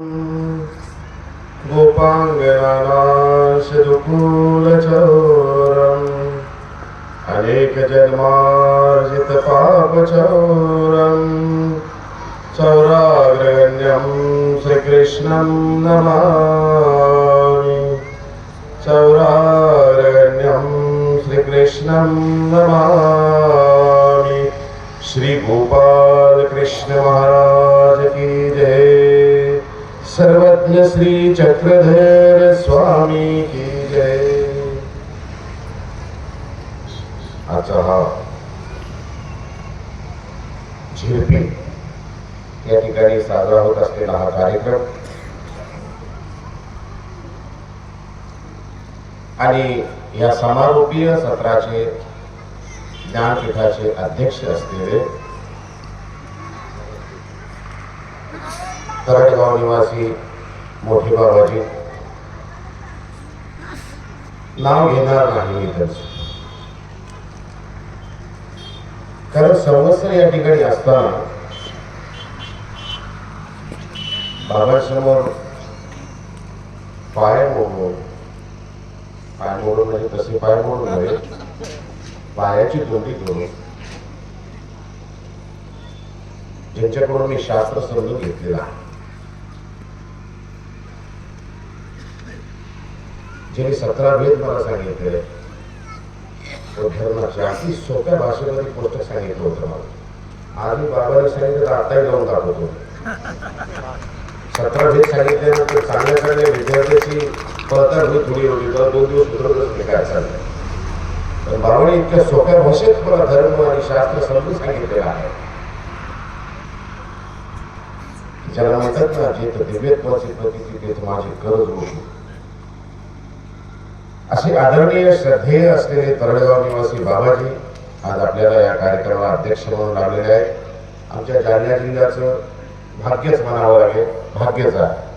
गोपाङ्गनाशदुकूलचौरम् अनेकजन्मार्जितपापचौरम् चौराग्रगण्यं श्रीकृष्णं नमामि। चौराग्रण्यं श्रीकृष्णं नमामि। श्रीगोपालकृष्णमहाराज सर्वज्ञ श्री चक्रधर स्वामी की जय. आजचा हा झिरपी या ठिकाणी साजरा होत असलेला हा कार्यक्रम. आणि या समारोपीय सत्राचे ज्ञानपीठाचे अध्यक्ष असलेले तरडगाव निवासी मोठे बाबाजी. नाव घेणार नाही मी कारण संवत्सर या ठिकाणी असताना बाबासमोर पाय मोडून पाय मोडून म्हणजे तसे पाय मोडून नव्हे पायाची दोंडी करून ज्यांच्याकडून मी शास्त्र समजून घेतलेला आहे. ज्यांनी सतरा वेद मला सांगितले तो धर्माचे अगदी सोप्या भाषेमध्ये पुस्तक सांगितलं होतं मला. आधी बाबाने सांगितलं तर आताही जाऊन दाखवतो. सतरा वेद सांगितल्यानंतर चांगल्या चांगल्या विद्यार्थ्याची पळता होई थोडी होती. तर दोन दिवस उतरतच नाही काय चाललंय. तर बाबाने इतक्या सोप्या भाषेत मला धर्म आणि शास्त्र समजून सांगितलेलं आहे. ज्याला म्हणतात ना जे दिव्यत्वाची प्रती तेच माझी गरज होती. असे आदरणीय श्रद्धेय असलेले तरडगाव निवासी बाबाजी आज आपल्याला या कार्यक्रमाला अध्यक्ष म्हणून लाभलेले आहेत. आमच्या जालना जिल्ह्याचं भाग्यच म्हणावं लागेल भाग्यच आहे.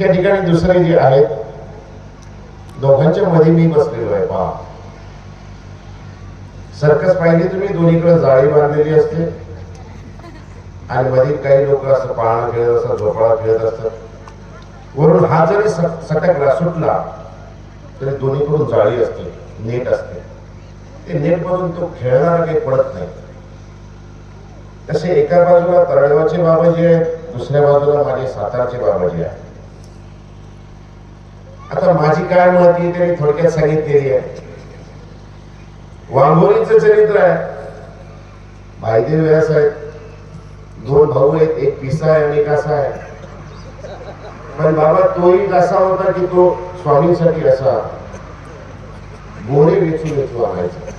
या ठिकाणी दुसरे जे आहेत दोघांच्या मध्ये मी बसलेलो आहे पहा. सर्कस पाहिली तुम्ही दोन्हीकडे जाळी बांधलेली असते. आणि मध्ये काही लोक असं पाळणा खेळत असतात झोपाळा खेळत असतात. वरून हा जरी स- सटकला सुटला तरी दोन्हीकडून जाळी असते नेट असते. ते नेट मधून तो खेळणारा काही पडत नाही. तसे एका बाजूला तळेगावचे बाबाजी आहेत दुसऱ्या बाजूला माझे सातारचे बाबाजी आहेत आता माझी काय माहिती त्यांनी थोडक्यात सांगितलेली आहे. वांगोलीचं चरित्र आहे. भाईदेव व्यास आहेत. दोन भाऊ आहेत एक पिसा आहे आणि एक असा आहे. पण बाबा तोही असा होता की तो स्वामींसाठी असा बोरे वेचून वेचून आणायचा.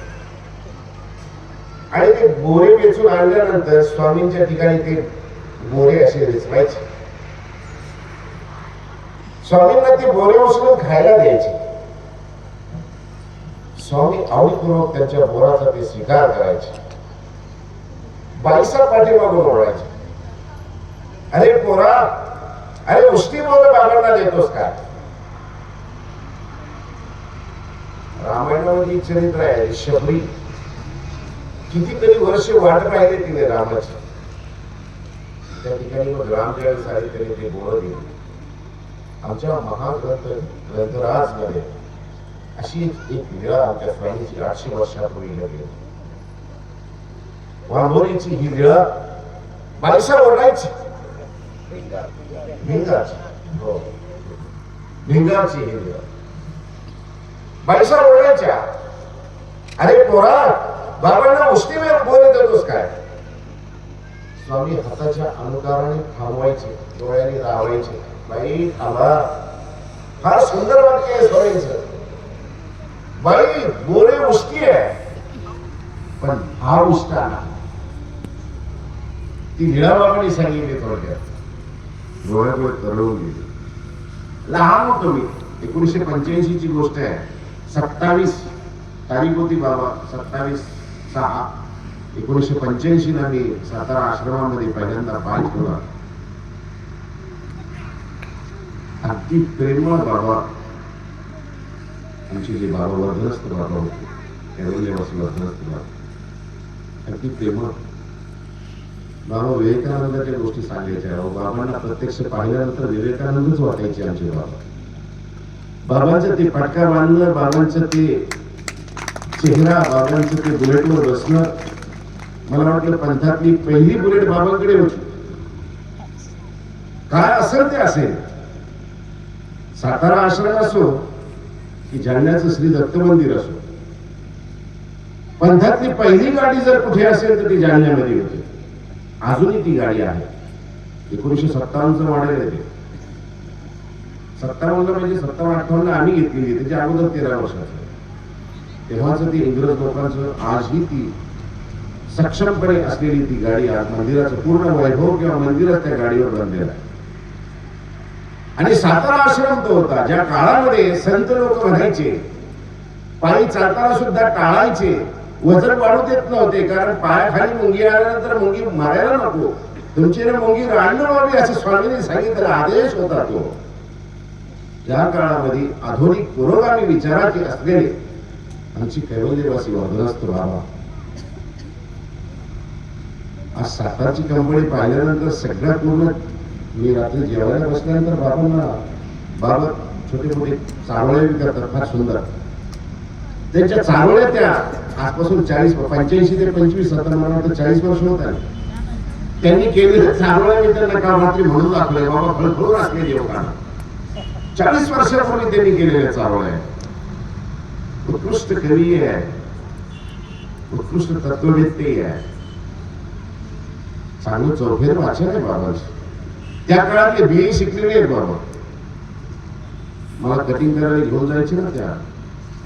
आणि ते बोरे वेचून आणल्यानंतर स्वामींच्या ठिकाणी ते बोरे असे वेचवायचे. स्वामींना ते बोरे उचलून खायला द्यायचे. स्वामी आवडीपूर्वक त्यांच्या बोराचा ते स्वीकार करायचे. बाईसा पाठीमागून ओढायचे अरे पोरा अरे उष्टी बाबांना देतोस काय रामायणामध्ये चरित्र आहे शबरी. कितीतरी वर्ष वाट पाहिले तिने रामाची. त्या ठिकाणी मग राम ज्यावेळेस त्याने ते बोल गेले आमच्या महाग्रंथ ग्रंथराजमध्ये अशी एक एक लीळा आमच्या स्वामीची आठशे वर्षापूर्वी घडली वाघोरीची ही लीळा बाईसा ओरडायची. भिंगाची. हो. भिंगाची ही बाईसा ओढायच्या अरे पोरा बाबांना उष्टीवर बोलत देतोस काय? स्वामी हाताच्या अनुकाराने थांबवायचे डोळ्याने राहावायचे. बाई थांबा. फार सुंदर वाक्य आहे स्वामींचं बाई बोरे उष्टी आहे. पण हा उष्टा नाही ती निळाबाबांनी सांगितली थोडक्यात. डोळ्यामुळे तरळून गेली. लहान होतो मी. एकोणीसशे पंच्याऐंशी ची गोष्ट आहे. सत्तावीस तारीख होती बाबा. सत्तावीस सहा. एकोणीसशे पंच्याऐंशी ला मी सातारा आश्रमामध्ये पहिल्यांदा पाय ठेवला. अगदी प्रेमळ बाबा. आमचे जे बाबा वर्धनस्थ बाबा होते त्यावेळी वर्धनस्थ बाबा. अगदी प्रेमळ. बाबा विवेकानंदाच्या गोष्टी सांगायच्या. अहो, बाबांना प्रत्यक्ष पाहिल्यानंतर विवेकानंदच वाटायचे आमचे बाबा. बाबांचं ते पटका बांधणं बाबांचं ते चेहरा बाबांचं ते बुलेटवर बसणं मला वाटलं पंथातली पहिली बुलेट बाबांकडे होती. काय असेल ते असेल. सातारा आश्रम असो की जालन्याचं श्री दत्त मंदिर असो. पंथातली पहिली गाडी जर कुठे असेल तर ती जालन्यामध्ये होती. अजूनही ती गाडी आहे. एकोणीशे सत्तावन्नचं मॉडेल आहे ते. सत्तावन्नला म्हणजे सत्तावन्न अठ्ठावन्नला आम्ही घेतलेली त्याच्या अगोदर तेरा वर्षाचं. तेव्हाच ती इंग्रज लोकांचं आजही ती सक्षमपणे असलेली ती गाडी आज मंदिराचं पूर्ण वैभव किंवा मंदिरच त्या गाडीवर बनलेलं आहे. आणि सातारा आश्रम तो होता ज्या काळामध्ये संत लोक म्हणायचे पायी चालताना सुद्धा टाळायचे वजन वाढू देत नव्हते कारण पायाखाली मुंगी आल्यानंतर मुंगी मारायला नको. तुमची ना मुंगी रांडण व्हावी असं स्वामींनी सांगितलेला आदेश होता तो. त्या काळामध्ये आधुनिक पुरोगामी विचाराचे असलेले आमची कैवल्यवासी वदनस्त बाबा. आज सातारची कंपनी पाहिल्यानंतर सगळ्यात पूर्ण मी रात्री जेवायला बसल्यानंतर बाबांना बाबा छोटे मोठे चावळे विकतात फार सुंदर. त्यांच्या चारोळ्या त्या आजपासून चाळीस पंच्याऐंशी ते पंचवीस सत्तर मला वाटतं चाळीस वर्ष होत आहे त्यांनी केलेलं चांगलं मी त्यांना काल रात्री म्हणून दाखवलंय बाबा फळफळून असले देवकांना चाळीस वर्षापूर्वी त्यांनी केलेलं चांगलं आहे उत्कृष्ट कवी आहे. उत्कृष्ट तत्ववेत्ते आहे. चांगलं चौफेर वाचन आहे बाबा त्या काळातले बी शिकलेले आहेत बाबा. मला कटिंग करायला घेऊन जायचे ना त्या.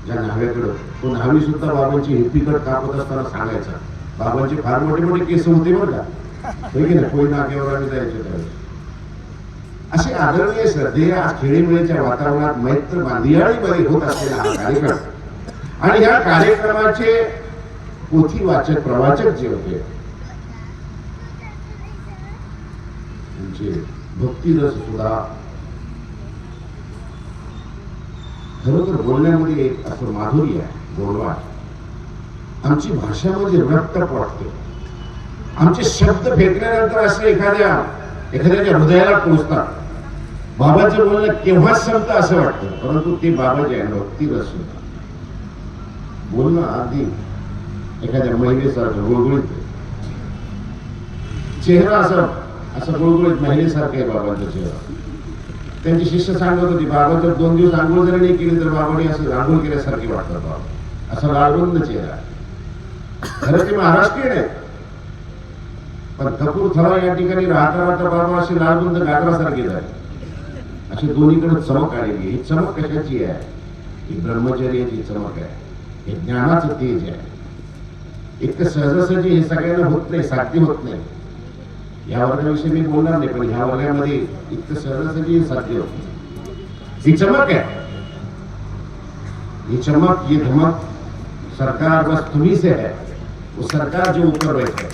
ज्या न्हाव्याकडं तो न्हावी सुद्धा बाबांची हिप्पीकट कापत असताना सांगायचा. बाबांचे फार मोठे मोठे केस होते बरं का. होय की नाही? कोळी नाक्यावर आम्ही जायचो त्यावेळेस. असे आदरणीय श्रद्धेय आज खेळीमेळीच्या वातावरणात मैत्र बांधियाळीमध्ये होत असलेला हा कार्यक्रम. आणि या कार्यक्रमाचे पोथी वाचक प्रवाचक जे होते त्यांचे भक्तिरस सुद्धा खरोखर बोलण्यामध्ये असं माधुर्य आहे गोडवा आहे. आमची भाषा म्हणजे रक्तप वाटते. आमचे शब्द फेकल्यानंतर असे एखाद्या एखाद्याच्या हृदयाला पोचतात बाबाचं बोलणं केव्हाच संपतं असं वाटतं परंतु ते बाबा जे आहे भक्ती रस होता बोलणं आधी एखाद्या महिलेसारखं गुळगुळीत चेहरा असं असं गुळगुळीत महिलेसारखं आहे बाबांचा चेहरा. त्यांची शिष्य सांगत होती बाबा जर दोन दिवस आंघोळ जरी नाही केली तर बाबाने असं आंघोळ केल्यासारखी वाटतात बाबा. असं लागून चेहरा. आहे. खरं ते महाराष्ट्रीयन आहे पण कपूरथला या ठिकाणी राहता राहता बाबा अशी लालबंद गागरासारखी झाले. अशी दोन्हीकडे चमक आलेली ही चमक कशाची आहे? ही ब्रह्मचर्याची चमक आहे. हे ज्ञानाचं तेज आहे. इतकं सहजासहजी हे सगळ्यांना होत नाही साध्य होत नाही. या वर्गाविषयी मी बोलणार नाही पण ह्या वर्गामध्ये इतकं सहजासहजी साध्य होत. ही चमक आहे. ये चमक ये धमक सरकार बस तुम्ही से है. वो सरकार जो ऊपर बैठे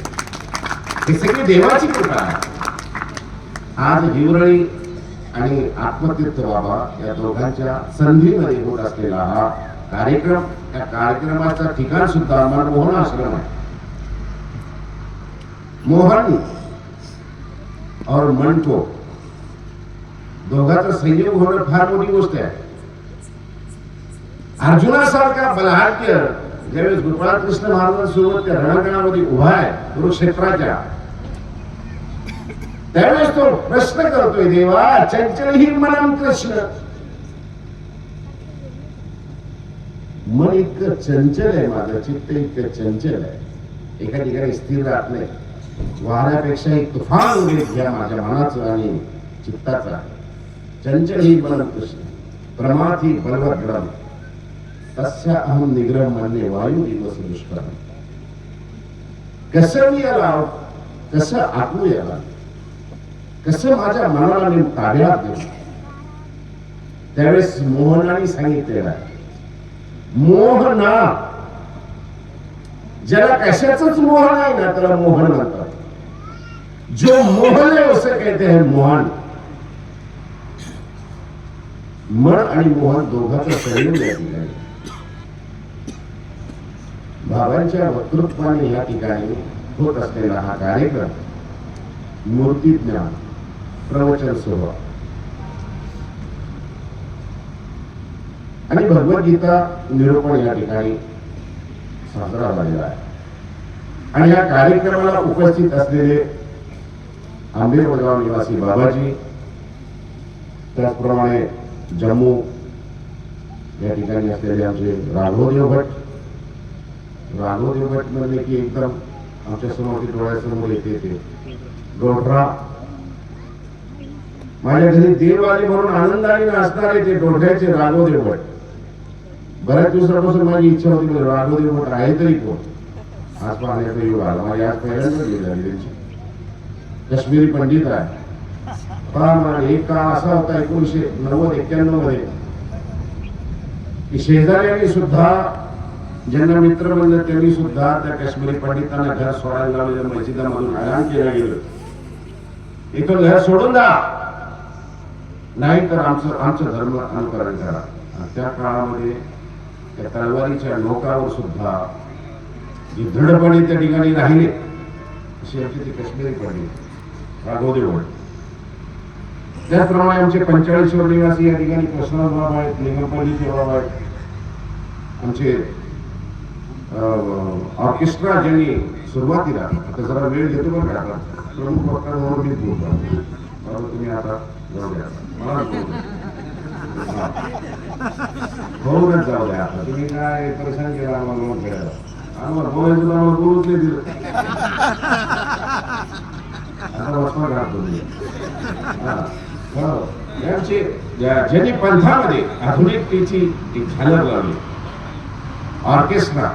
हे. सगळी देवाची कृपा आहे. आज हिवरळी आणि आत्मतीर्थ बाबा या दोघांच्या संधीमध्ये होत असलेला हा कार्यक्रम त्या कार्यक्रमाचा ठिकाण सुद्धा मनमोहन आश्रम आहे. मोहन और मन को। दोघांचा संयोग होणं फार मोठी गोष्ट आहे अर्जुनासारखा बलाढ्य ज्यावेळेस गोपाळकृष्ण महाराजांसोबत त्या रणांगणामध्ये उभा आहे कुरुक्षेत्राच्या त्यावेळेस तो प्रश्न करतोय देवा, चंचल ही मनम कृष्ण। मन इतकं चंचल आहे माझं चित्त इतकं चंचल आहे एका ठिकाणी स्थिर राहत नाही वाऱ्यापेक्षा एक तुफान वेग घ्या माझ्या मनाचं आणि चित्ताचा चंचल ही मनम कृष्ण प्रमाथ ही बलवद्रम तस्य अहम निग्रह म्हणणे वायू दिवस दुष्कर कसं मी याला कसं आत्म याला? कसं माझ्या मनाला मी ताब्यात देऊ? त्यावेळेस मोहनाने सांगितलेलं आहे. मोहना. ज्याला कशाच मोह नाही ना त्याला मोहन म्हणतात जो मोहन है उसे कहते हैं मोहन मन आणि मोहन दोघांचा संयोग या ठिकाणी बाबांच्या वक्तृत्वाने या ठिकाणी होत असलेला हा कार्यक्रम मूर्ती ज्ञान प्रवचन सोहळा आणि भगवद्गीता निरूपण या ठिकाणी साजरा झालेला आहे आणि या कार्यक्रमाला उपस्थित असलेले आंबेवडगाव निवासी बाबाजी त्याचप्रमाणे जम्मू या ठिकाणी असलेले आमचे राघवदेव भट राघवदेव भट म्हणले की एकदम आमच्यासमोर डोळ्यासमोर येते ते. डोठरा. माझ्या घरी देव आले म्हणून आनंदाने नाचणारे ते डोठ्याचे राघवदेव भट बऱ्याच दिवसापासून माझी इच्छा होती राघवदेव भट आहे तरी कोण? आज पाहण्याचा योग आला. माझी आज पहिल्यांदा गेली झाली त्यांची. कश्मीरी पंडित आहे पण एक काळ असा होता एकोणीशे नव्वद एक्क्याण्णवमध्ये की शेजाऱ्यांनी सुद्धा ज्यांना मित्र म्हणलं त्यांनी सुद्धा त्या काश्मीरी पंडितांना घर सोडायला लावलेल्या मस्जिदामधून हैराण केलं गेलं. इथं घर सोडून जा. नाही तर आमचं आमचं धर्म अनुकरण करा. आणि त्या काळामध्ये त्या तलवारीच्या नोकावर सुद्धा जे दृढपणे त्या ठिकाणी राहिले अशी आमची ती काश्मीरी पंडित. राघवदेव भट. त्याचप्रमाणे आमचे पंचेचाळीसवर निवासी या ठिकाणी कृष्णराज बाबा आहेत लिंगमपल्लीचे बाबा आहेत आमचे ऑर्केस्ट्रा ज्यांनी सुरुवातीला आता जरा वेळ घेतो बरं का? प्रमुख वक्ता म्हणून मी बोलतो. बरोबर तुम्ही आता जाऊ द्या. मला जाऊ द्या आता. तुम्ही काय परेशान केला आम्हाला मग खेळायला आम्हाला बोलायचं तर आम्हाला बोलूच नाही दिलं. आता वचमा घालतो तुम्ही ज्यांनी पंथामध्ये आधुनिकतेची एक झालर लावली. ऑर्केस्ट्रा.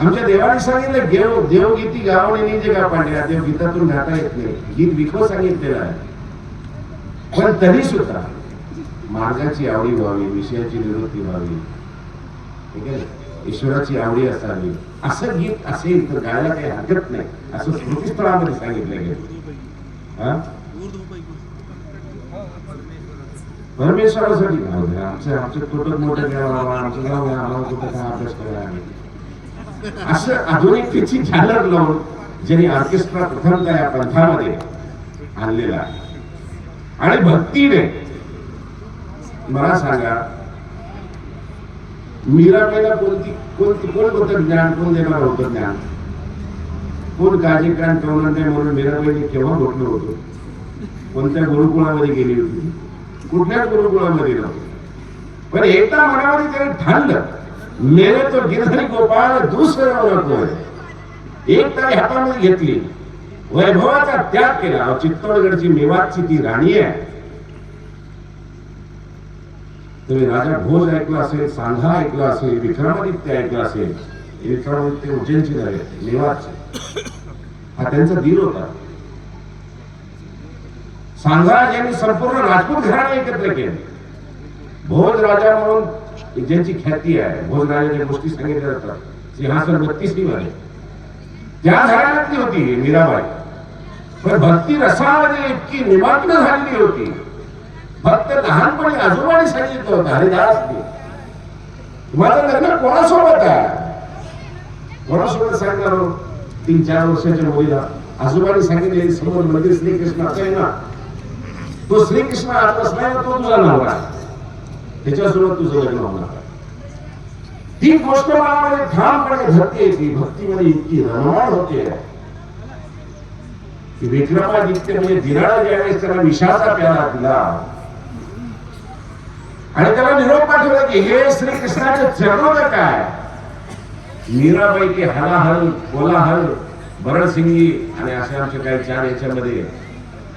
आमच्या देवाने सांगितलं देव देवगीती गावणे जे का पांड्या देव गीतातून गाता येत नाही. गीत विको सांगितलेलं आहे. पण तरी सुद्धा मार्गाची आवडी व्हावी विषयाची निवृत्ती व्हावी. ठीक आहे? ईश्वराची आवडी असावी. असं गीत असेल तर गायला काही हरकत नाही. असं स्मृतीस्थळामध्ये सांगितलं गेलं परमेश्वरासाठी गाव द्या आमचं आमचं कुठं मोठं गाव आमचं गाव आम्हाला कुठं काय अभ्यास करायला असं आधुनिकतेची झालर लावून ज्यांनी ऑर्केस्ट्रा प्रथमतः या पंथामध्ये आणलेला आहे. आणि भक्तीने मला सांगा मीराबाईला कोणती कोणती कोण होतं ज्ञान कोण देणार होतं ज्ञान? कोण कार्यक्रम कान नाही म्हणून मीराबाईने केव्हा म्हटलं होतं? कोणत्या गुरुकुळामध्ये गेली होती? कुठल्याच गुरुकुळामध्ये नव्हती. पण एकदा मनामध्ये त्याने ठाणलं मेरे तो गिरधरी गोपाळ दुसरं नको एक तरी हातामध्ये घेतली. वैभवाचा त्याग केला. चित्तोडगडची मेवातची ती राणी आहे. तुम्ही राजा भोज ऐकला असेल सांधा ऐकला असेल विक्रमादित्य ऐकला असेल विक्रमादित्य उज्जैनची झाले मेवातचे. हा त्यांचा दिल होता. सांगराज यांनी संपूर्ण राजपूत घराणे एकत्र केले. भोज राजा म्हणून ज्यांची ख्याती आहे भोज राजाच्या गोष्टी सांगितल्या जातात. सिंहासन बत्तीसमध्ये त्या घराण्यातली होती मीराबाई. पण भक्ती रसामध्ये इतकी निमग्न झालेली होती. भक्त लहानपणी आजोबाने सांगितलं होतं हरिदास तुम्हाला लग्न कोणासोबत आहे? कोणासोबत सांगणार हो? तीन चार वर्षाच्या मुलीला. आजोबाने सांगितले समोर मध्ये श्रीकृष्ण असेल ना तो श्रीकृष्ण आत नाही तो तुझा नवरा आहे. त्याच्यासोबत तुझं लग्न होणार ती गोष्ट मनामध्ये ठामपणे धरते ती भक्तीमध्ये इतकी रममाण होते. की विक्रमादित्य म्हणजे दिराळा ज्यावेळेस त्याला विषाचा प्याला दिला. आणि त्याला निरोप पाठवला की हे श्रीकृष्णाचे चरणोदक काय? मीराबाई की हलाहल कोलाहल भरतसिंगी आणि असे आमचे काही चार याच्यामध्ये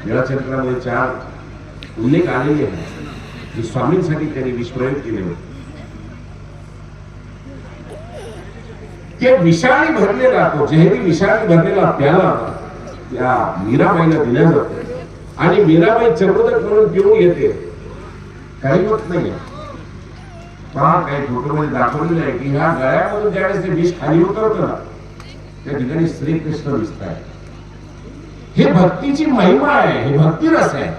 निळाचंद्रामध्ये चार उल्लेख आलेले आहेत जे स्वामींसाठी त्यांनी विस्प्रयोग केले होते. ते विषाणी भरलेला तो जहेरी विषाणी भरलेला प्याला त्या मीराबाईला दिल्या जातो आणि मीराबाई चक्रदक म्हणून पिऊन घेते. काही होत नाही पहा काही फोटोमध्ये दाखवलेलं आहे की ह्या गळ्यामधून ज्यावेळेस ते विष खाली उतरत ना त्या ठिकाणी श्रीकृष्ण दिसत आहे हे भक्तीची महिमा आहे हे भक्ती रस आहे.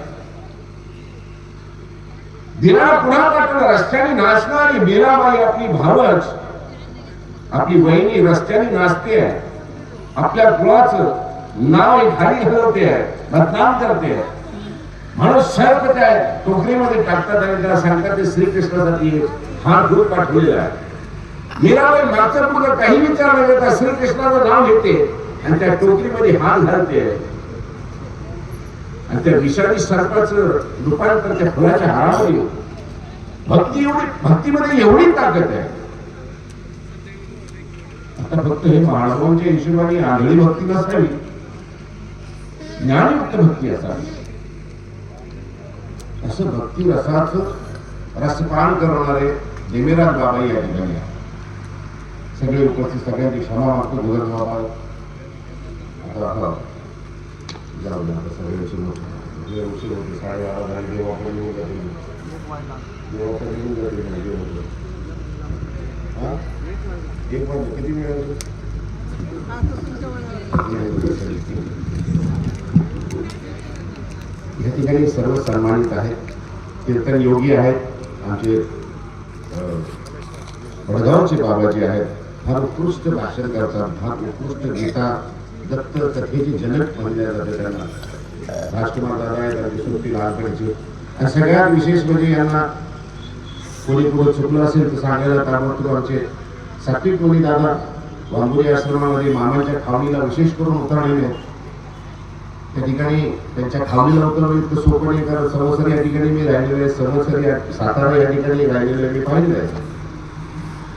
दिला पुन्हा पाठवलं रस्त्याने नाचणारी मीराबाई आपली भावच आपली वहिनी रस्त्याने नाचते आपल्या कुळाचं नाव खाली हलवते आहे बदनाम करते आहे. म्हणून सर्व त्या टोकरीमध्ये टाकतात आणि त्याला सांगतात ते श्रीकृष्णासाठी हा दूध पाठवलेला आहे. मीराबाई मागचं मुलं काही विचार न करता श्रीकृष्णाचं नाव घेते आणि त्या टोकरीमध्ये हात घालते. आणि त्या विषारी सर्पाचं रूपांतर त्या फुलाच्या हारामध्ये होतं. भक्ती एवढी भक्तीमध्ये एवढी ताकद आहे. आता फक्त हे माळगावच्या हिशोबाने आगळी भक्ती नसावी ज्ञानयुक्त भक्ती असावी. असं भक्ती रसाच रसपान करणारे देवीराज बाबा या ठिकाणी. सगळे उपस्थित सगळ्यांची क्षमा मागतो भगत बाबा आता आता जाऊ द्या आता सगळे उशीर होतो सगळे उशीर होते साडेबारा झाले देवा पण येऊन जातील. देवा पण येऊन जातील म्हणजे होतं. एक वाजता किती वेळ? या ठिकाणी सर्व सन्मानित आहेत. कीर्तन योगी आहेत. आमचे वडगावचे बाबाजी आहेत. फार उत्कृष्ट भाषण करतात. फार उत्कृष्ट गीता दत्त कथेचे जनक म्हणल्या जाते त्यांना. राजकुमार दादा आहेत त्यांची सुट्टी लहानपणीची आणि सगळ्यात विशेष म्हणजे यांना कोणी पुढे चुकलं असेल तर सांगायला ताबडतोब आमचे सात्विक कोणी दादा वांबुरी आश्रमामध्ये मामाच्या खावणीला विशेष करून उतरलेले त्या ठिकाणी त्यांच्या खावणीला उतरणं म्हणजे इतकं सोपं नाही कारण समोसर या ठिकाणी मी राहिलेलो आहे. समोसर सातारा या ठिकाणी राहिलेलो आहे. मी पाहिलेलं आहे.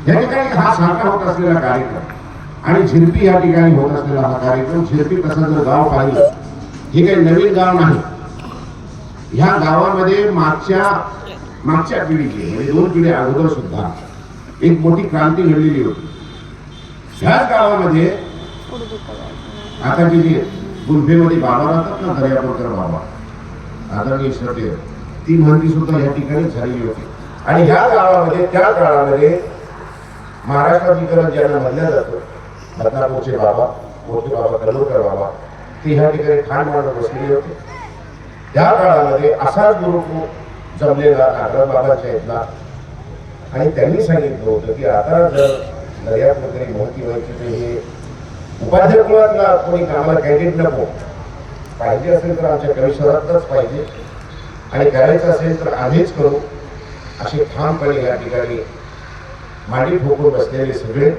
या ठिकाणी हा सारखा होत असलेला कार्यक्रम आणि झिरपी या ठिकाणी होत असलेला हा कार्यक्रम झिरपी कसं जर गाव पाहिलं हे काही नवीन गाव नाही. ह्या गावामध्ये मागच्या मागच्या पिढीची म्हणजे दोन पिढी अगोदर सुद्धा एक मोठी क्रांती घडलेली होती. ह्या गावामध्ये आता जी जे गुंफेमध्ये बाबा राहतात ना दर्यापूरकर बाबा. आदरणीय श्रद्धेय. ती महती सुद्धा या ठिकाणी झालेली होती. आणि ह्या गावामध्ये त्या काळामध्ये महाराष्ट्राधिकरण ज्यांना म्हणलं जातं बदनापूरचे बाबा मोठे बाबा कलोरकर बाबा ते ह्या ठिकाणी ठाण मांडून बसलेले होते. त्या काळामध्ये असाच गुरु जमलेला आग्रह बाबाच्या इथला. आणि त्यांनी सांगितलं होतं की आता जर दर्यात वगैरे महती व्हायची हे उपाध्याय कुळातला कोणी कामाला कॅन्डिडेट नको. पाहिजे असेल तर आमच्या कमिशनरातच पाहिजे. आणि करायचं असेल तर आम्हीच करू. असे ठामपणे या ठिकाणी मांडी ठोकून बसलेले सगळे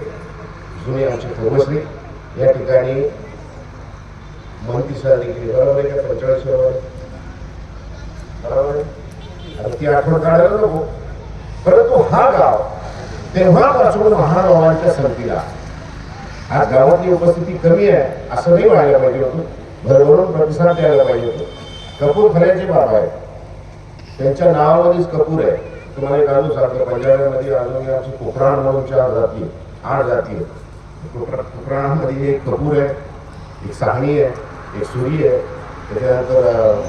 जुने आमचे पूर्वश्री या ठिकाणी महती सर देखील बरोबर आहे का पंचेचाळीस बरोबर आहे? ती आठवण काढायला नको. परंतु हा गाव तेव्हापासून महागावांच्या संधीला आज गावातली उपस्थिती कमी आहे असं नाही व्हायला पाहिजे प्रतिसाद कपूर खऱ्याचे बाबा नावामध्येच कपूर आहे. तुम्हाला एक पंजाबमध्ये अजून आमची कोकराण चार जाती आठ आहेत. कोकरा- कोकराणामध्ये एक कपूर आहे एक साहणी आहे एक सुरी आहे अं,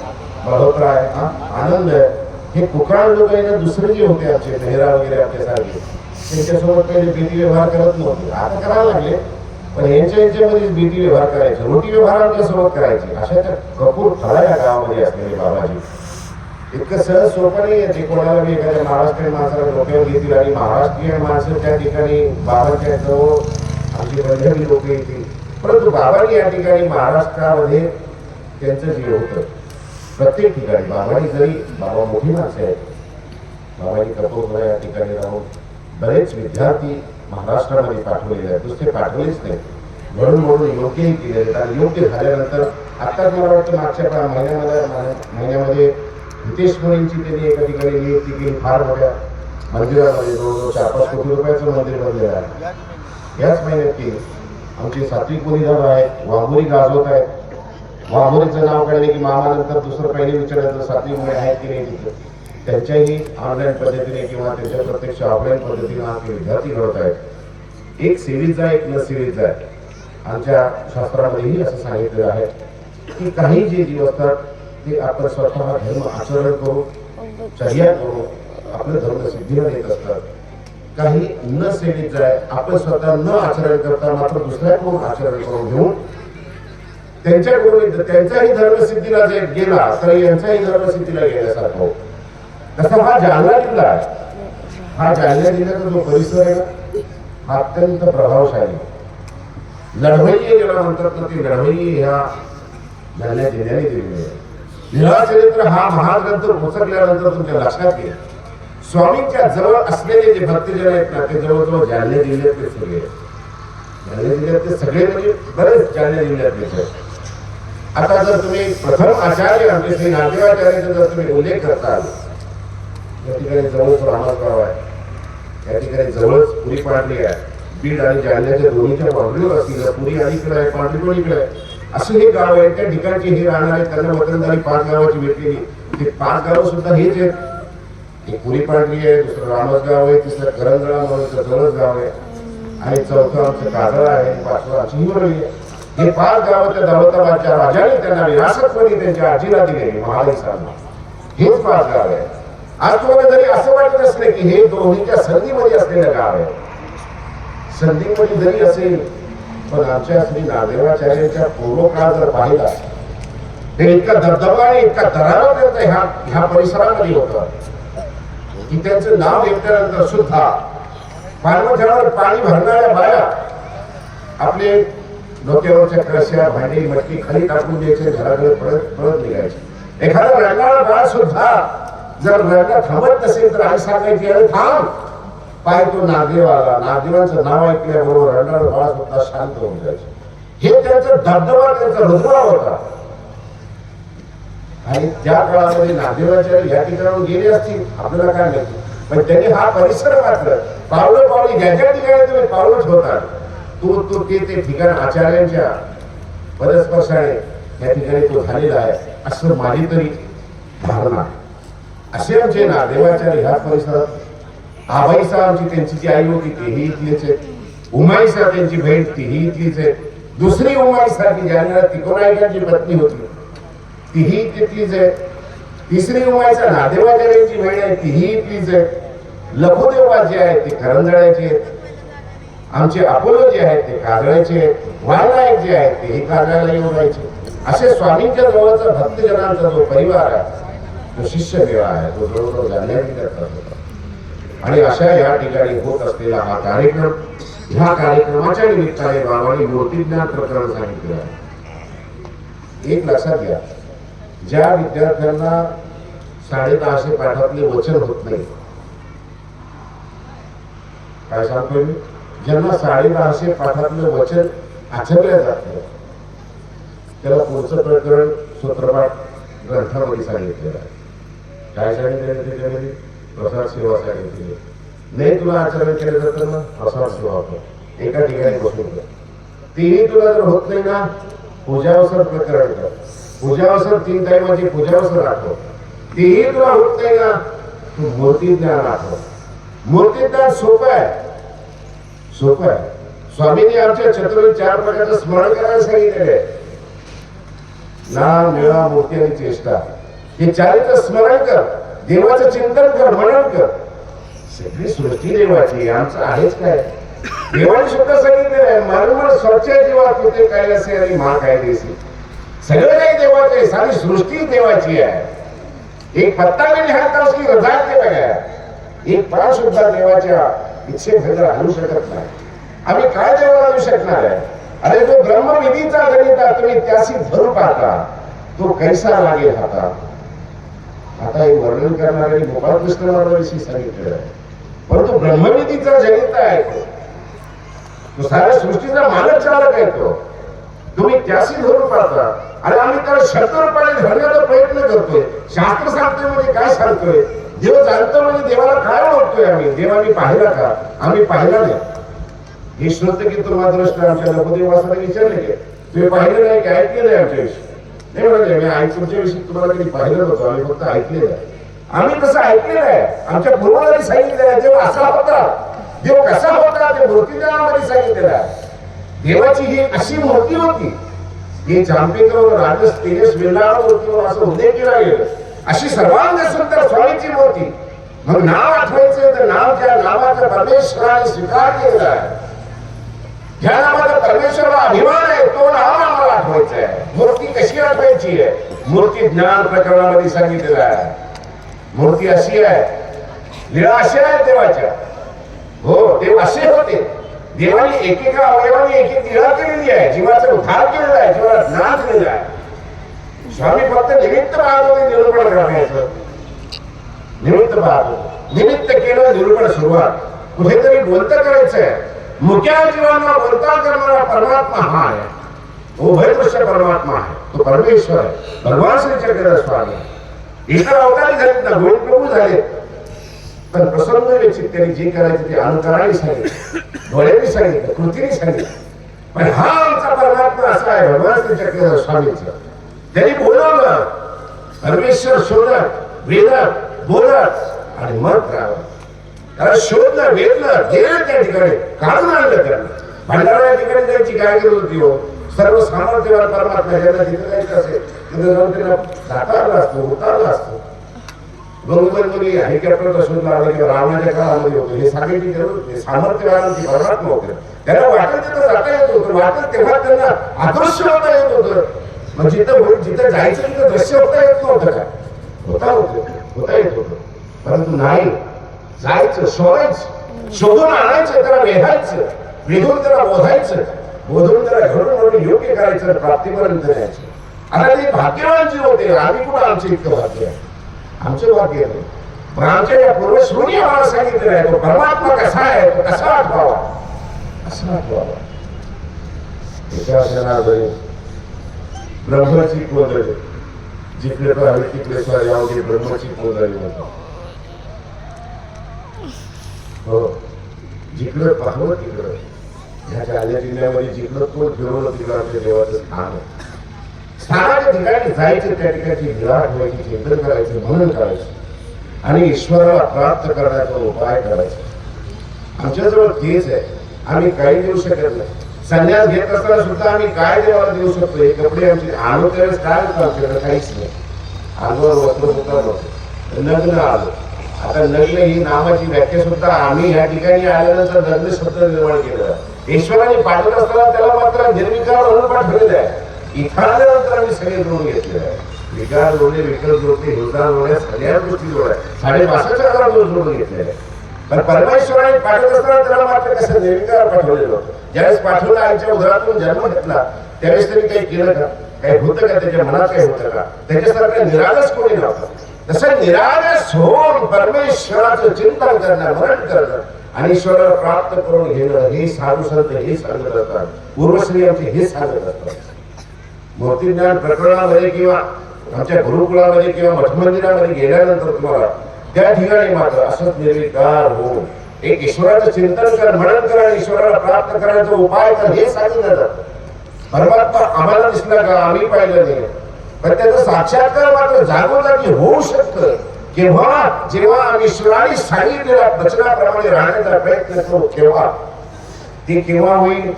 मल्होत्रा आहे हा आनंद आहे. हे कोकराण लोक आहे दुसरे जे होते आमचे मेहरा वगैरे आपल्यासारखे त्यांच्यासोबत पहिले व्यवहार आता पण यांच्या यांच्यामध्ये भीती व्यवहार करायचे रोटी व्यवहार आमच्यासोबत करायची. अशा त्या कपूर थळा या गावामध्ये असलेले बाबाजी. इतकं सहज सोपं नाही आहे. कोणाला मी एखाद्या महाराष्ट्रीयन माणसाला डोक्यावर घेतील आणि महाराष्ट्रीयन माणसं त्या ठिकाणी बाबाच्या जवळ आमची पंजाबी लोक येतील. परंतु बाबांनी या ठिकाणी महाराष्ट्रामध्ये त्यांचं जे होतं प्रत्येक ठिकाणी बाबांनी जरी बाबा मोठी माणसं आहेत. बाबांनी कपूरला या ठिकाणी राहून बरेच विद्यार्थी महाराष्ट्रामध्ये पाठवलेले आहेत नुसते पाठवलेच नाही. म्हणून म्हणून योग्यही केले आणि योग्य झाल्यानंतर आत्ताच मला वाटतं मागच्या पा- महिन्यामध्ये महिन्यामध्ये हितेश मुलींची त्यांनी एका ठिकाणी नियुक्ती केली. फार मोठ्या मंदिरामध्ये जवळजवळ चार पाच कोटी रुपयाचं मंदिर बनलेलं आहे. याच महिन्यात केली आमचे सात्विक मुनी दादा आहेत वाघोरी गाजवत आहेत. वाघोरीचं नाव काढले की मामानंतर दुसरं पहिले विचारायचं सात्विक मुली आहेत की नाही तिथं? त्यांच्याही ऑनलाईन पद्धतीने किंवा त्यांच्या प्रत्यक्ष ऑफलाईन पद्धतीने आमचे विद्यार्थी घडत आहेत. एक सिरीजचा एक न सिरीज आहे. आमच्या शास्त्रामध्येही असं सांगितलेलं आहे की काही जे जीव असतात ते आपण स्वतः धर्म आचरण करू चर्या करू आपलं धर्म सिद्धीला देत असतात. काही न सेवित आहे आपण स्वतः न आचरण करता मात्र दुसऱ्याकडून आचरण करून घेऊन त्यांच्याकडून त्यांचाही धर्मसिद्धीला जर गेला तर यांचाही धर्मसिद्धीला गेल्यासारखं होतं. तसा हा जालना जिल्हा आहे. हा जालना जिल्ह्याचा जो परिसर आहे हा अत्यंत प्रभावशाली लढवय्ये ज्याला म्हणतात ना ते लढवय्ये ह्या जालना जिल्ह्याने दिलेले आहे चरित्र हा महाग्रंथ पुस्तकल्यानंतर तुमच्या लक्षात येईल. स्वामींच्या जवळ असलेले जे भक्तजन आहेत ना ते जवळजवळ जालन्या जिल्ह्यातले सगळे आहेत. जिल्ह्यातले सगळे म्हणजे बरेच जालन्या जिल्ह्यातले आहेत. आता जर तुम्ही प्रथम आचार्य आमचे श्री नादेवाचार्याचा जर तुम्ही उल्लेख करताल त्या ठिकाणी जवळच रामासगाव आहे. या ठिकाणी जवळच पुरी पाडली आहे. बीड आणि जालन्याच्या दोन्हीच्या बाजूला असतील पुरी अलीकडे आहे पाडली पण इकडे आहे. असं हे गाव आहे त्या ठिकाणचे हे आहे त्यांना वतनदारी पाच गावाची भेटलेली ते पाच गावं सुद्धा हेच आहेत. एक पुरी पाडली आहे दुसरं रामसगाव आहे तिसरं करंजळा म्हणून जवळच गाव आहे. आणि चौथं आमचं काजळ आहे पाचवं आमची हिंगोली आहे. हे पाच गावं त्या दौलताबादच्या राजाने त्यांना विरासतपणे त्यांच्या आजीला दिले महाराज हेच पाच गाव आहे आज तुम्हाला जरी असं वाटत असलं की हे दोन्हीच्या संधीमध्ये असलेलं गाव आहे. संधीमध्ये जरी असेल पण आमच्या श्री नादेवाचार्याच्या पूर्वकाळ जर पाहिला ते इतका दबदबा आणि इतका दरारा त्यांचा ह्या ह्या परिसरामध्ये होत. की त्यांचं नाव घेतल्यानंतर सुद्धा पाणवठ्यावर पाणी भरणाऱ्या बाया आपले डोक्यावरच्या कळश्या भांडी मटकी खाली टाकून द्यायचे घराकडे पळत पळत निघायचे. एखादा रडणारा बाळ सुद्धा जर रडणं थांबत नसेल तर आई सांगायची अरे थांब. पाय तो नागेवाला नागदेवांचं नाव ऐकल्याबरोबर रडणार बाळा स्वतः शांत होऊन जायचं. हे त्यांचं धबधबा त्यांचा रुजवा होता. आणि त्या काळामध्ये नागदेवाचार्य या ठिकाणाहून गेले असतील आपल्याला काय माहिती? पण त्यांनी हा परिसर मात्र पावलं पावली ज्या ज्या ठिकाणी तुम्ही पावलं ठेवता तो तो ते ते ठिकाण आचार्यांच्या पदस्पर्शाने या ठिकाणी तो झालेला आहे असं माझी तरी धारणा. आहे. असे आमचे नादेवाचार्य ह्या परिसरात आबाईसा आमची त्यांची जी आई होती तेही इथलीच आहे. उमाईसा त्यांची बहीण तीही इथलीच आहे. दुसरी उमाईसा की ज्यांना तिकोनायकांची पत्नी होती तीही तिथलीच आहे. तिसरी उमाईचा नादेवाचार्यांची बहीण आहे तीही इथलीच आहे. लघुदेवा जे आहेत ते करंजळ्याचे आहेत. आमचे अपोलो जे आहेत ते काजळ्याचे आहेत. वालनायक जे आहेत तेही काजळ्याला येऊन राहायचे. असे स्वामींच्या जवळचा भक्तजनांचा जो परिवार आहे तो शिष्य देवा आहे. तो जवळजवळ जाण्याची करतात होता आणि अशा या ठिकाणी होत असलेला हा कार्यक्रम ह्या कार्यक्रमाच्या निमित्ताने बाबांनी मूर्तिज्ञान प्रकरण सांगितलं आहे. एक लक्षात घ्या ज्या विद्यार्थ्यांना साडेदहाशे पाठातले वचन होत नाही काय सांगतोय मी? ज्यांना साडेदहाशे पाठातलं वचन आचरल्या जात त्याला पुढचं प्रकरण सूत्रपाठ ग्रंथामध्ये सांगितलेलं आहे. काय सांगितलेलं त्याच्यामध्ये? प्रसाद सेवा सांगितलेली नाही तुला आचरण केलं जातं ना? प्रसाद सेवा होतो. एका ठिकाणी बसून कर तेही तुला जर होत नाही ना पूजावसर प्रकरण कर. पूजावसर तीन टायमाची पूजावसर आठव तेही तुला होत नाही ना तू मूर्ती ज्ञान आठव मूर्ती ज्ञान सोपं आहे. सोपं आहे. स्वामींनी आमच्या चतुर्वेद चार प्रकारचं स्मरण करायला सांगितलेलं आहे. नाम निळा मूर्ती आणि चेष्टा. हे चारित्र स्मरण कर देवाचं चिंतन कर मनन कर. सगळी सृष्टी देवाची आमचं आहेच काय? देवाने सुद्धा सांगितलेलं आहे मरमर स्वच्छ जीवा तुझे काय असे आणि मा काय देसी सगळं काही देवाचं आहे सारी सृष्टी देवाची आहे. एक पत्ता मी नहीं हलता उसकी रजा के बगैर एक पाय सुद्धा देवाच्या इच्छे भेदर हलू शकत नाही. आम्ही काय देवाला आणू शकणार आहे? अरे जो ब्रह्मविधीचा गणिता तुम्ही त्याशी भरू पाहता. तो कैसा लागेल हाता आता हे वर्णन करणारे गोपालकृष्ण महाराजांशी सांगितलेलं आहे. परंतु ब्रह्मविधीचा जनिता आहे तो. तो साऱ्या सृष्टीचा मानक चालक आहे तो. तुम्ही त्याशी धरून पाहता. आणि आम्ही त्याला शब्दरूपाने धरण्याचा प्रयत्न करतोय. शास्त्र सांगतोय म्हणजे काय सांगतोय? देव जाणतो म्हणजे देवाला काय ओळखतोय आम्ही? देव आम्ही पाहिला का? आम्ही पाहिला नाही. हे श्रोत की तुम्हाला दृष्ट आमच्या लघुदेवासाने विचारले की तुम्ही पाहिलं नाही की ऐकलं नाही आमच्या विषयी नाही म्हणजे मी आई तुमच्या विषयी तुम्हाला कधी पाहिलं नव्हतं. आम्ही फक्त ऐकलेलं आहे. आम्ही तसं ऐकलेलं आहे? आमच्या पूर्वजांनी सांगितलेलं आहे देव असा होता. देव कसा होता? ते मूर्तीजनामध्ये सांगितलेलं आहे. देवाची ही अशी मूर्ती होती. हे चांपेकर राजस तेजस मिळणारा मूर्तीवर असं उल्लेख केला गेलं. अशी सर्वांग सुंदर स्वामीची मूर्ती. मग नाव आठवायचं तर नाव त्या नावाचा परमेश्वराने स्वीकार केलेला आहे. ज्या नावाचा परमेश्वराला अभिमान आहे. तो नाव मूर्ती कशी आहे? मूर्ती ज्ञान प्रकरणामध्ये सांगितलेलं आहे. मूर्ती अशी आहे. लीळा अशी आहे देवाच्या. हो, देव असे होते. देवाने एकेका अवयवाने एक एक लीळा केलेली आहे. जीवाचा उद्धार केलेला आहे. जीवाला ज्ञान दिलेला आहे. स्वामी फक्त निमित्त पाहत होते निरूपण करण्याचं. निमित्त पाहत. निमित्त केलं, निरूपण सुरुवात. कुठेतरी बोलत करायचंय. मुक्या जीवांना बोलता करणारा परमात्मा हा आहे. वो दृश्य परमात्मा है तो परमेश्वर है भगवान श्री चक्र स्वामी इतर अवतारी झालेत ना गोविंद प्रभू झाले. पण प्रसन्न व्यक्ती त्यांनी जे करायचं ते अनुकराने सांगितलं. डोळ्यांनी सांगितलं कृतीने सांगितलं. पण हा आमचा परमात्मा असा आहे भगवान श्री चक्र स्वामीचं. त्यांनी बोलावलं. परमेश्वर शोधत वेदत बोलत आणि मग राहावं त्याला शोधलं वेदलं गेलं त्या ठिकाणी काढून आणलं त्यांना. भंडारा या ठिकाणी त्यांची काय गरज होती हो. सर्व सामर्थ्यवान परमात्मा ज्यांना तिथे जायचं असेल तिथे जाऊन त्याला जाता असतो उतारला असतो. असतं बरोबर कोणी हेलिकॉप्टरचा शोध लागला किंवा रावणाच्या काळामध्ये होतो. हे सांगायची जरूर होती. सामर्थ्यवानांची परमात्मा होते त्याला वाटत तिथं जाता येत होतं. वाटत तेव्हा त्यांना अदृश्य होता येत होतं. मग जिथं जिथं जायचं तिथं दृश्य होता येत नव्हतं काय होता होतं होता येत होतं. परंतु नाही. जायचं शोधायचं. शोधून आणायचं त्याला वेधायचं वेधून त्याला बोधायचं. बोधून त्याला घडून घडून योग्य करायचं प्राप्तीपर्यंत न्यायचं आता ते भाग्यवान जे होते आम्ही कुठं आमचे इतकं भाग्य आहे? आमचे भाग्य नाही पण आमच्या या पूर्वश्रुनी आम्हाला सांगितलेलं आहे तो परमात्मा कसा आहे तो कसा आठवावा कसा आठवावा एका क्षणामध्ये ब्रह्माची कोंदळी जिकडे तो तिकडे तिकडे यावगे ब्रह्मची कोंदळी म्हणतो. हो. जिकडे पाहावं तिकडं. ह्या जालन्या जिल्ह्यामध्ये जिकडं तो फिरवलं तिकडं आमच्या देवाचं स्थान आहे स्थानाच्या ठिकाणी जायचं त्या ठिकाणी निळा ठेवायची चिंतन करायचं म्हणून करायचं. आणि ईश्वराला प्राप्त करण्याचा उपाय करायचा. आमच्याजवळ तेच आहे. आम्ही काही देऊ शकत नाही. संन्यास घेत असताना सुद्धा आम्ही काय देवाला देऊ शकतो? हे कपडे आमचे आणू त्यावेळेस काय होतं आमच्याकडे? काहीच नाही. आजवर वस्त्र सुद्धा नव्हतं. लग्न आलं. आता लग्न ही नावाची व्याख्या सुद्धा आम्ही या ठिकाणी आल्यानंतर लग्न शब्द निर्माण केलं. ईश्वराने पाठवत असताना त्याला मात्र निर्विकार म्हणून पाठवलेलं आहे. इथं आम्ही सगळे जोडून घेतलेलं आहे. विकार जोडले विकर जोडले हिंसा जोडल्या सगळ्या गोष्टी जोडल्या साडे बासष्ट हजार जोडून घेतलेले आहे. पण परमेश्वराने पाठवत असताना त्याला मात्र कसं निर्विकार पाठवलेलं होतं ज्यावेळेस पाठवलं आमच्या उदरातून जन्म घेतला त्यावेळेस त्यांनी काही केलं का? काही होतं का? त्याच्या मनात काही होतं का? त्याच्यासारखं निरागस कोणी नव्हतं. तसं निरागस होऊन परमेश्वराचं चिंतन करणं मरण करणं आणि ईश्वराला प्राप्त करून घेणं हे साधू संत हे सांगत असतात. पूर्वश्री आमचे हे सांगत असतात. मूर्तिज्ञान प्रकरणामध्ये किंवा आमच्या गुरुकुळामध्ये किंवा मठमंदिरामध्ये गेल्यानंतर तुम्हाला त्या ठिकाणी मात्र असंच निर्विकार होऊन एक ईश्वराचं चिंतन कर मनन कर आणि ईश्वराला प्राप्त करण्याचा उपाय कर हे सांगितलं जातं. परमात्मा आम्हाला दिसला का आम्ही पाहिलं नाही. पण त्याचं साक्षात्कार मात्र जागोजागी होऊ शकतं. केव्हा जेव्हा आम्ही ईश्वराने सांगितलेल्या वचनाप्रमाणे राहण्याचा प्रयत्न करू तेव्हा ते केव्हा होईल?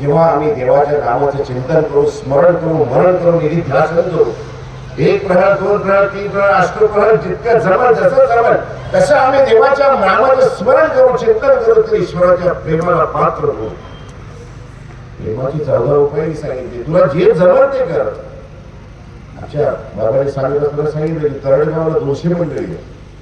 जेव्हा आम्ही देवाच्या नावाचं चिंतन करू स्मरण करू मरण करू निधी ध्यास करू. एक प्रहर दोन प्रहर तीन प्रहर अष्टप्रहर जितकं जमल जसं जमल तसं आम्ही देवाच्या नामाचं स्मरण करू चिंतन करू तर ईश्वराच्या प्रेमाला पात्र होऊ. प्रेमाची चौदा उपाय सांगितली. तुला जे जमल ते कर. आमच्या बाबाने सांगितलं सांगितलं की तरडगावला दोनशे मंडळी आहे.